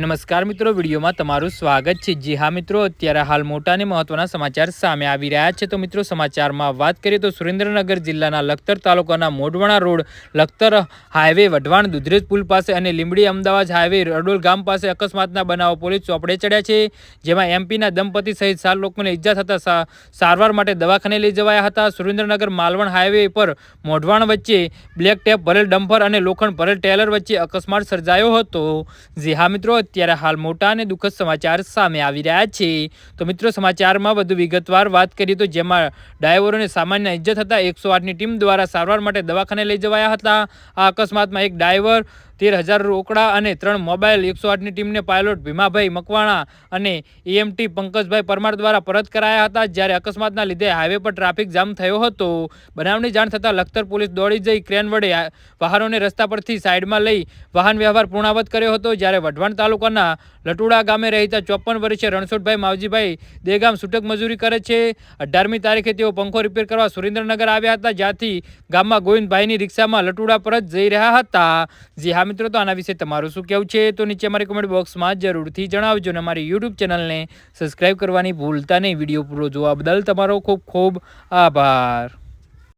નમસ્કાર મિત્રો, વિડીયોમાં તમારું સ્વાગત છે. જી હા મિત્રો, અત્યારે હાલ મોટા અને મહત્વના સમાચાર સામે આવી રહ્યા છે. તો મિત્રો, સમાચારમાં વાત કરીએ તો સુરેન્દ્રનગર જિલ્લાના લખતર તાલુકાના મોઢવાણા રોડ, લખતર હાઈવે, વઢવાણ દુધરેજ પુલ પાસે અને લીંબડી અમદાવાદ હાઈવે, રડોલ ગામ પાસે અકસ્માતના બનાવો પોલીસ ચોપડે ચડ્યા છે. જેમાં એમપીના દંપતી સહિત સાત લોકોને ઈજા થતાં સારવાર માટે દવાખાને લઈ જવાયા હતા. સુરેન્દ્રનગર માલવણ હાઈવે પર મોઢવાણ વચ્ચે બ્લેક ટેપ, ભરેલ ડમ્પર અને લોખંડ ભરેલ ટેલર વચ્ચે અકસ્માત સર્જાયો હતો. જી હા મિત્રો અત્યારે હાલ મોટા અને દુઃખદ સમાચાર સામે આવી રહ્યા છે. તો મિત્રો, સમાચારમાં વધુ વિગતવાર વાત કરીએ તો જેમાં ડ્રાઈવરોને સામાન્ય ઇજ્જત હતા એકસો આઠની ટીમ દ્વારા સારવાર માટે દવાખાને લઈ જવાયા હતા. આ અકસ્માતમાં એક ડ્રાઈવર તેર હજાર રોકડા અને ત્રણ મોબાઈલ, એકસો આઠની ટીમને પાયલોટ ભીમાભાઈ મકવાણા અને એએમટી પંકજભાઈ પરમાર દ્વારા પરત કરાયા હતા, જ્યારે અકસ્માતના લીધે હાઈવે પર ટ્રાફિક જામ થયો હતો. બનાવની જાણ થતાં લખતર પોલીસ દોડી જઈ ક્રેન વડે વાહનોને રસ્તા પરથી સાઈડમાં લઈ વાહન વ્યવહાર પૂર્ણાવત કર્યો હતો, જ્યારે વઢવાણ તાલુકાના લટુડા ગામે રહેતા ચોપન વર્ષીય રણછોડભાઈ માવજીભાઈ દેગામ છૂટક મજૂરી કરે છે. અઢારમી તારીખે તેઓ પંખો રિપેર કરવા સુરેન્દ્રનગર આવ્યા હતા, જ્યાંથી ગામમાં ગોવિંદભાઈની રિક્ષામાં લટુડા પરત જઈ રહ્યા હતા. જી હા મિત્રો, તો આના વિશે તમારું શું કહેવું છે તો નીચે અમારી કોમેન્ટ બોક્સમાં જરૂરથી જણાવજો અને અમારી યુટ્યુબ ચેનલને સબસ્ક્રાઈબ કરવાની ભૂલતા નહીં. વીડિયો પૂરો જોવા બદલ તમારો ખૂબ ખૂબ આભાર.